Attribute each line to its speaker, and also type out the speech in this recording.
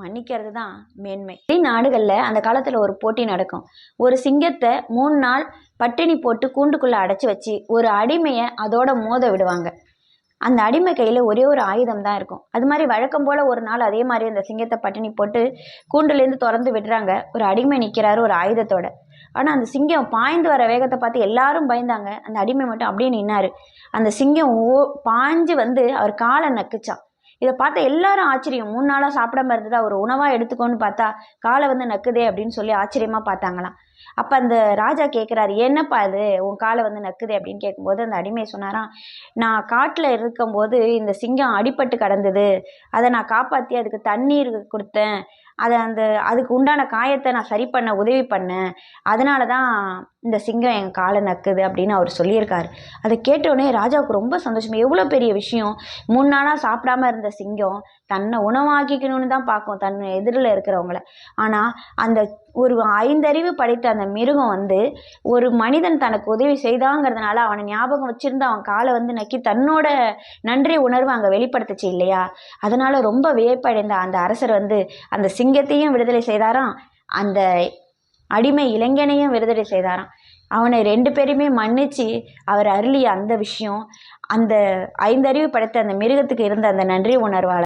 Speaker 1: மன்னிக்கிறது தான் மேன்மை. நாடுகளில் அந்த காலத்தில் ஒரு போட்டி நடக்கும். ஒரு சிங்கத்தை மூணு நாள் பட்டினி போட்டு கூண்டுக்குள்ளே அடைச்சி வச்சு ஒரு அடிமையை அதோட மோத விடுவாங்க. அந்த அடிமை கையில் ஒரே ஒரு ஆயுதம் தான் இருக்கும். அது மாதிரி வழக்கம் போல் ஒரு நாள் அதே மாதிரி அந்த சிங்கத்தை பட்டினி போட்டு கூண்டுலேருந்து திறந்து விடுறாங்க. ஒரு அடிமை நிற்கிறாரு ஒரு ஆயுதத்தோட. ஆனால் அந்த சிங்கம் பாய்ந்து வர வேகத்தை பார்த்து எல்லாரும் பயந்தாங்க. அந்த அடிமை மட்டும் அப்படியே நின்னாரு. அந்த சிங்கம் ஓ பாஞ்சு வந்து அவர் காலை நக்குச்சான். இதை பார்த்த எல்லாரும் ஆச்சரியம். மூணு நாளாக சாப்பிடாம இருந்ததா ஒரு உணவாக எடுத்துக்கோன்னு பார்த்தா காலை வந்து நக்குதே அப்படின்னு சொல்லி ஆச்சரியமாக பார்த்தாங்களாம். அப்போ அந்த ராஜா கேட்குறாரு என்னப்பா அது உன் காலை வந்து நக்குதே? அப்படின்னு கேட்கும்போது அந்த அடிமை சொன்னாராம் நான் காட்டில் இருக்கும்போது இந்த சிங்கம் அடிபட்டு கடந்தது. அதை நான் காப்பாற்றி அதுக்கு தண்ணீர் கொடுத்தேன். அதை அந்த அதுக்கு உண்டான காயத்தை நான் சரி பண்ண உதவி பண்ணேன் அதனால தான் இந்த சிங்கம் என் காலை நக்குது அப்படின்னு அவர் சொல்லியிருக்காரு. அதை கேட்டோடனே ராஜாவுக்கு ரொம்ப சந்தோஷம். எவ்வளோ பெரிய விஷயம்? மூணு நாளாக சாப்பிடாம இருந்த சிங்கம் தன்னை உணவாக்கிக்கணும்னு தான் பார்க்கும் தன் எதிரில் இருக்கிறவங்கள. ஆனால் அந்த ஒரு ஐந்தறிவு படைத்த அந்த மிருகம் வந்து ஒரு மனிதன் தனக்கு உதவி செய்தாங்கிறதுனால அவனை ஞாபகம் வச்சிருந்து அவன் காலை வந்து நக்கி தன்னோட நன்றி உணர்வு அங்கே வெளிப்படுத்துச்சு இல்லையா? அதனால ரொம்ப வியப்படைந்த அந்த அரசர் வந்து அந்த சிங்கத்தையும் விடுதலை செய்தாராம். அந்த அடிமை இளைஞனையும் விடுதலை செய்தாராம். அவனை ரெண்டு பேருமே மன்னிச்சு அவர் அருளிய அந்த விஷயம் அந்த ஐந்தறிவு படைத்த அந்த மிருகத்துக்கு இருந்த அந்த நன்றி உணர்வால்